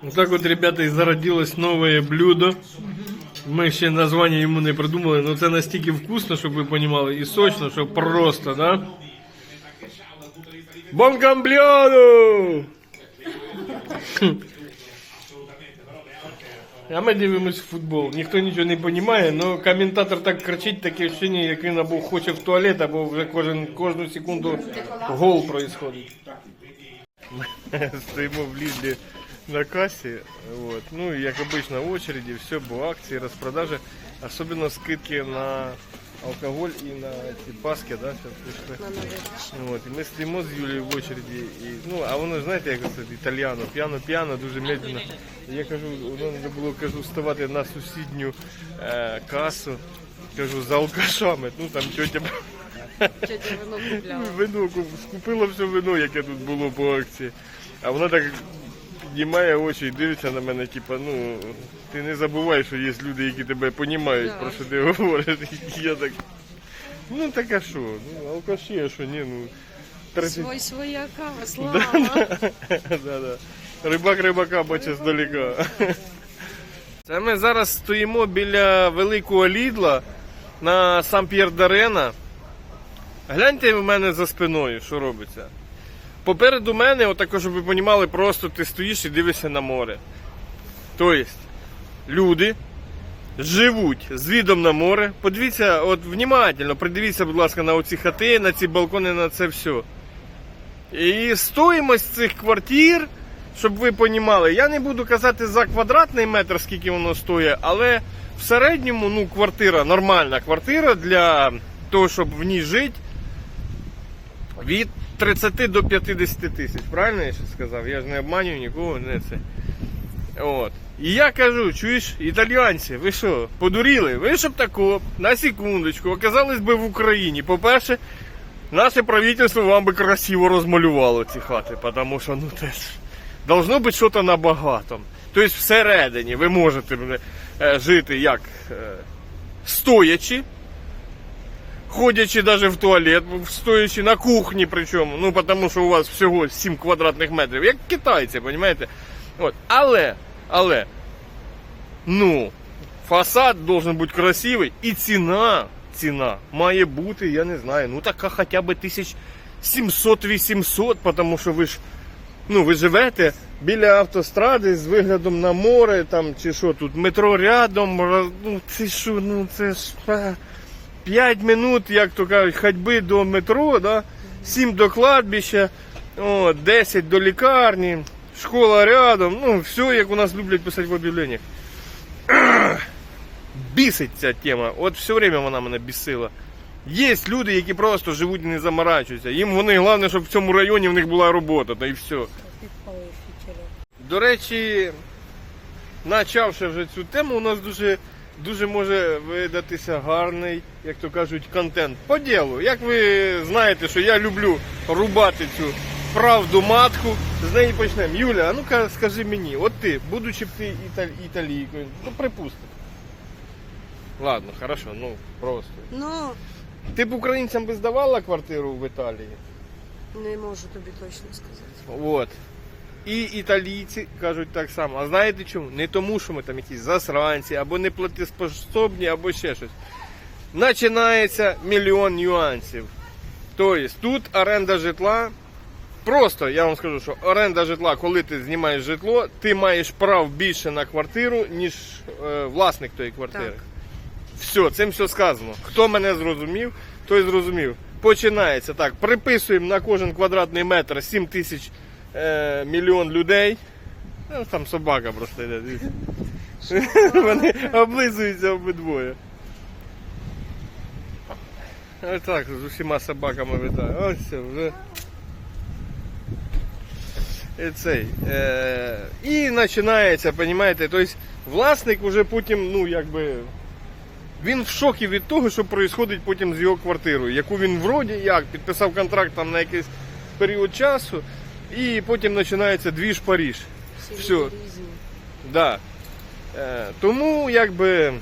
Вот так вот, ребята, и зародилось новое блюдо. Мы ще название ему не придумали, но це настільки вкусно, щоб ви понимали, і сочно, що просто, да? Бонкамбліану! А ми дивимось футбол. Ніхто нічого не розуміє, але коментатор так кричить, таке ощущення, як він або хоче в туалет, або вже кожен, кожну секунду гол происходить. Стоїмо в Лідлі На касі. Вот. Ну, і як обично, в очереди, все, бо акції, розпродажі. Особливо скидки на алкоголь і на ці паски, да, пішли. Вот, і ми стоїмо з Юлією в очереді, і, ну, а воно, знаєте, як це італіано, п'яно-п'яно, дуже медленно. І я кажу, воно треба було кажу, ставати на сусідню е, касу, кажу, за алкашами. Ну там тетя Тетя вино купляла. вино куп- скупила все вино, яке тут було по акції. А вона так піднімає очі і дивиться на мене, типа, ну, ти не забувай, що є люди, які тебе розуміють, Да. про що ти говориш. І я так. Ну так а що? Ну, алкаші, а що, ні, ну. 30... Свой свояка, слава. да, да. Рибак рибака бачить здалека. Це ми зараз стоїмо біля великого лідла на сам П'єр Дарена. Гляньте в мене за спиною, що робиться. Попереду мене, отако, щоб ви розуміли, просто ти стоїш і дивишся на море. Тобто, люди живуть з видом на море. Подивіться, от внимательно, придивіться, будь ласка, на оці хати, на ці балкони, на це все. І стоїмость цих квартир, щоб ви понімали, я не буду казати за квадратний метр, скільки воно стоїть, але в середньому ну, квартира, нормальна квартира для того, щоб в ній жити, від 30 до 50 тисяч. Правильно я ще сказав? Я ж не обманюю нікого, не це. От. І я кажу, чуєш, італіянці, ви що, подуріли? Ви щоб тако, на секундочку, оказались би в Україні. По-перше, Наше правительство вам би красиво розмалювало ці хати, тому що ну теж должно бути щось на. Тобто всередині ви можете е, жити як е, стоячи, ходячи навіть в туалет, стоячи на кухні, причому, ну тому що у вас всього 7 квадратних метрів, як китайці, розумієте? От. Але, але, ну, фасад должен бути красивий і ціна, ціна має бути, я не знаю, ну така хоча б 1700-800, тому що ви ж ну, ви живете біля автостради з виглядом на море, там чи що тут, метро рядом, ну це що, ну це ж. А, 5 минут, як то кажуть, ходьби до метро, да? 7 до кладбища, о, 10 до лікарні, школа рядом, ну, все, як у нас люблять писати в об'явленнях. Бісить ця тема. От все время вона мене бісила. Є люди, які просто живуть і не заморачуються. Їм вони головне, щоб в цьому районі в них була робота, та і все. До речі, почавши вже цю тему, у нас дуже, дуже може видатися гарний, як то кажуть, контент. По ділу. Як ви знаєте, що я люблю рубати цю правду матку, з неї почнемо. Юля, а ну-ка скажи мені, от ти, будучи б ти італь- італійкою, ну припустимо. Ладно, хорошо, ну просто. Ну, Ти б українцям би здавала квартиру в Італії? не можу тобі точно сказати. От. І італійці кажуть так само. А знаєте чому? Не тому, що ми там якісь засранці, або не платіспособні, або ще щось. Починається мільйон нюансів. Тобто тут оренда житла. Просто я вам скажу, що оренда житла, коли ти знімаєш житло, ти маєш прав більше на квартиру, ніж е, власник тої квартири. Так. Все, цим все сказано. Хто мене зрозумів, той зрозумів. Починається так. Приписуємо на кожен квадратний метр 7 тисяч е, мільйон людей. Ну, там собака просто йде. Вони облизуються обидвоє. Ось так, з усіма собаками вітаю. Ось все, вже. І цей. Е, і починається, розумієте, тобто власник вже потім, ну, якби. Він в шокі від того, що відбувається потім з його квартирою, яку він вроді як підписав контракт там на якийсь період часу, і потім починається двіж Паріж. Різні. Да. Е, тому якби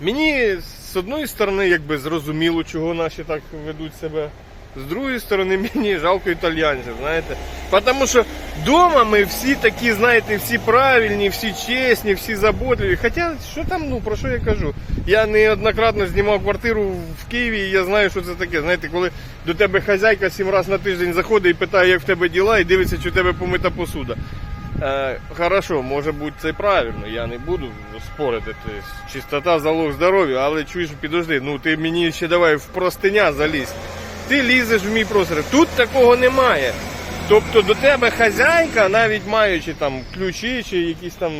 мені з одної сторони якби зрозуміло, чого наші так ведуть себе З другої сторони, мені жалко італьянців, знаєте. Тому що вдома ми всі такі, знаєте, всі правильні, всі чесні, всі заботливі. Хоча, що там, ну, про що я кажу? Я неоднократно знімав квартиру в Києві, і я знаю, що це таке. Знаєте, коли до тебе хазяйка сім разів на тиждень заходить і питає, як в тебе діла, і дивиться, чи у тебе помита посуда. Е, хорошо, може бути це правильно, я не буду спорити. Чистота залог здоров'я, але чуєш, підожди, ну ти мені ще давай в простиня залізь. Ти лізеш в мій простір. Тут такого немає. Тобто до тебе хазяйка, навіть маючи там ключі чи якісь там.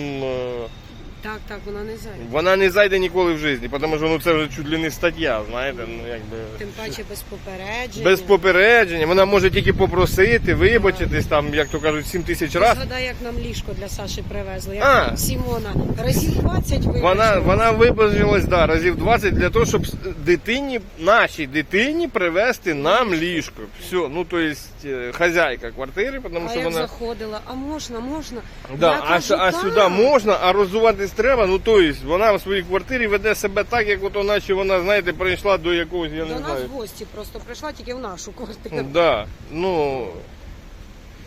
Так, так, вона не зайде. вона не зайде ніколи в житті, тому що ну, це вже чуть ли не стаття, знаєте, ну якби. Тим паче без попередження. Без попередження, вона може тільки попросити, вибачитись там, як то кажуть, 7 тисяч разів. Згадай, як нам ліжко для Саші привезли. Як А. Сімона. Разів 20 вибачила. Вона, вона вибажилась да, разів 20 для того, щоб дитині, нашій дитині привезти нам ліжко. Все, ну то есть е, хазяйка квартири, тому А що як вона. заходила, а можна, можна. Да, Я а, кажу, с- а «Так». сюди можна, а розуватись треба. Ну то есть вона в своїй квартирі веде себе так, як ото наче вона, знаєте, прийшла до якогось, я До не нас знаю. в гості просто прийшла тільки в нашу квартиру. Да, ну,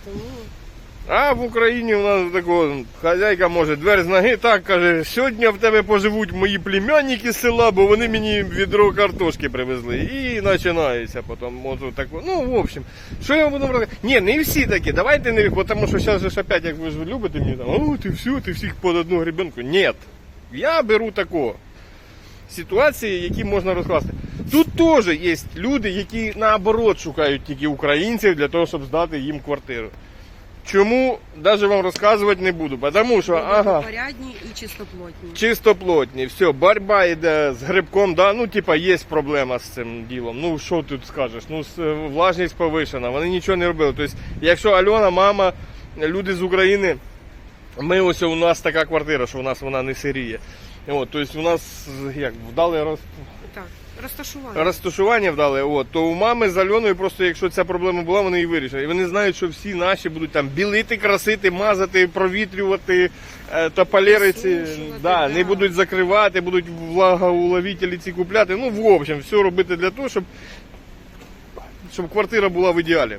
Тому А в Україні у нас такого хазяйка може двері з ноги так каже, сьогодні в тебе поживуть мої племянники з села, бо вони мені відро картошки привезли. І починається потім. От, так, ну, в общем, що я буду робити? Ні, не всі такі, давайте не тому що зараз же ж опять, як ви ж любите мені там, о, ти все, ти всіх під одну гребенку. Ні. Я беру такого. Ситуації, які можна розкласти. Тут теж є люди, які наоборот шукають тільки українців для того, щоб здати їм квартиру. Чому навіть вам розказувати не буду, тому що ага, порядні і чистоплотні. чистоплотні, все, боротьба йде з грибком, да, ну типа є проблема з цим ділом. Ну що тут скажеш? Ну с- влажність повишена, вони нічого не робили. Тобто, якщо Альона, мама, люди з України, ми ось у нас така квартира, що у нас вона не сиріє. От, тобто у нас як вдали роз, Так, розташування. розташування вдали, от, то у мами з Альоною просто, якщо ця проблема була, вони її вирішили. І вони знають, що всі наші будуть там білити, красити, мазати, провітрювати, е, тополери да, да. не будуть закривати, будуть влагоуловителі ці купляти. Ну, в общем, все робити для того, щоб, щоб квартира була в ідеалі.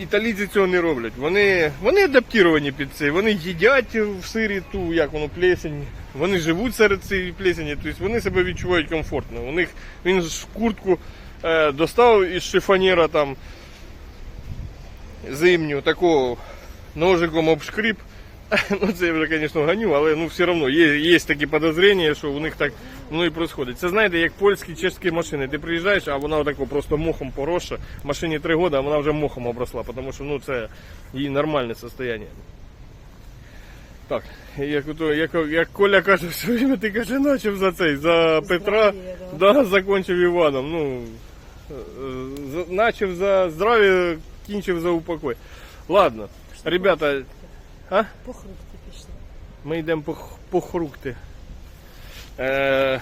Італійці цього не роблять. Вони, вони адаптовані під це. Вони їдять в сирі ту, як воно, плесень. Вони живуть серед цієї плесені, тобто вони себе відчувають комфортно. У них він ж куртку е, достав із шифонера там зимню, такого ножиком обшкріп. Ну, це я вже, звісно, ганю, але ну, все одно є, є такі підозріння, що у них так воно і відбувається. Це знаєте, як польські чешські машини. Ти приїжджаєш, а вона отако просто мохом поросша. Машині 3 роки, а вона вже мохом обросла, тому що ну, це її нормальне состояние. Так, як, як, як Коля каже, все время ти каже, начав за цей, за Петра, да. да, закончив Іваном. Ну, е, за- начав за здрав'я, кінчив за упокой. Ладно, ребята, а? Похрукти пішли. Ми йдемо по, по хрукти. Е,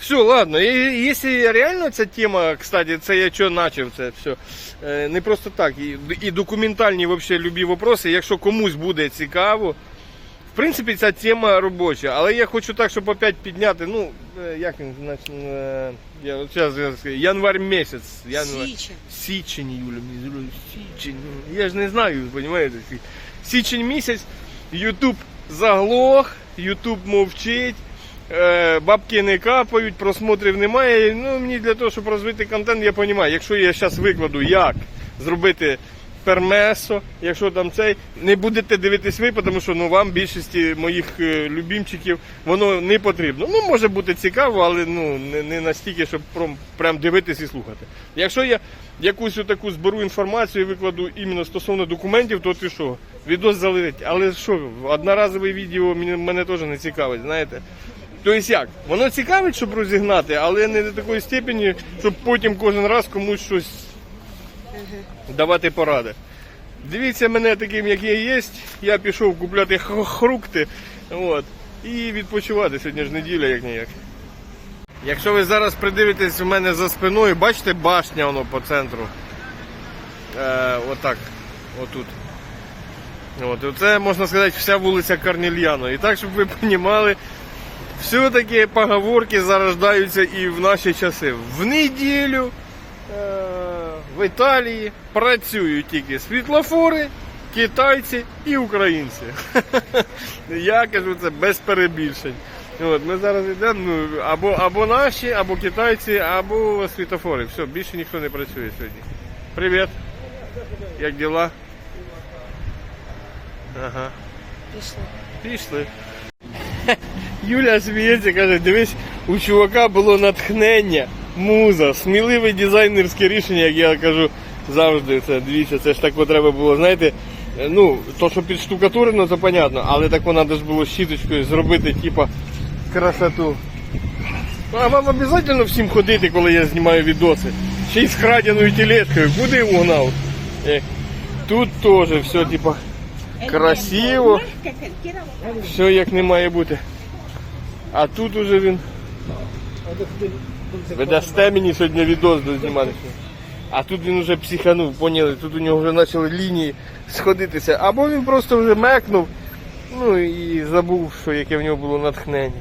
все, ладно. І, якщо реально ця тема, кстати, це я що почав це все. Е, не просто так. І, і документальні вообще любі вопроси, якщо комусь буде цікаво. В принципі, ця тема робоча, але я хочу так, щоб опять підняти, ну, е, як він, значить, е, я, от зараз, я скажу, январь місяць. Январь. Січе. Січень, Юля, мені січень. Я ж не знаю, розумієте? Січень місяць, Ютуб заглох, Ютуб мовчить, бабки не капають, просмотрів немає. Ну, мені для того, щоб розвити контент, я розумію, якщо я зараз викладу, як зробити пермесо, якщо там цей, не будете дивитись ви, тому що ну, вам більшості моїх е, любімчиків воно не потрібно. Ну, може бути цікаво, але ну, не, не настільки, щоб прям, прям дивитись і слухати. Якщо я якусь таку зберу інформацію і викладу іменно стосовно документів, то ти що? Відос залетить. Але що, одноразове відео мене, мене теж не цікавить, знаєте. Тобто як? Воно цікавить, щоб розігнати, але не до такої степені, щоб потім кожен раз комусь щось давати поради. Дивіться мене таким, як я є. Я пішов купляти хрукти от, і відпочивати. Сьогодні ж неділя, як ніяк. Якщо ви зараз придивитесь у мене за спиною, бачите башня воно по центру. Е, отак. Отут. От, і це, можна сказати, вся вулиця Карнільяно. І так, щоб ви розуміли, все-таки поговорки зарождаються і в наші часи. В неділю в Італії працюють тільки світлофори, китайці і українці. Я кажу це без перебільшень. От, ми зараз йдемо ну, або, або наші, або китайці, або світлофори. Все, більше ніхто не працює сьогодні. Привіт. Як діла? Ага. Пішли. Пішли. Юля сміється, каже, дивись, у чувака було натхнення, муза, сміливе дизайнерське рішення, як я кажу завжди. Це дивіться, це ж так треба було, знаєте, е, ну, то, що під штукатурено, це понятно, але так треба ж було щіточкою зробити, типа, красоту. А вам обов'язково всім ходити, коли я знімаю відоси. Ще й з крадяною тележкою. Куди угнав? Е, Тут теж все, типа, красиво. Все як не має бути. А тут уже він. Ви дасте мені сьогодні відос дознімати. А тут він вже психанув, поняли, тут у нього вже почали лінії сходитися. Або він просто вже мекнув, ну і забув, що яке в нього було натхнення.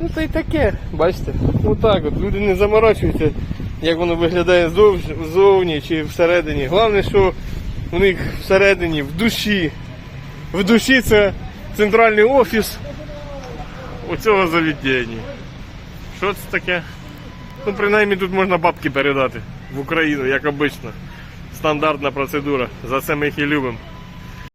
Ну та й таке, бачите, отак от. Люди не заморочуються, як воно виглядає ззовні чи всередині. Головне, що у них всередині, в душі. В душі це центральний офіс у цього заведення. Що це таке? Ну, принаймні тут можна бабки передати в Україну, як обично. Стандартна процедура. За це ми їх і любимо.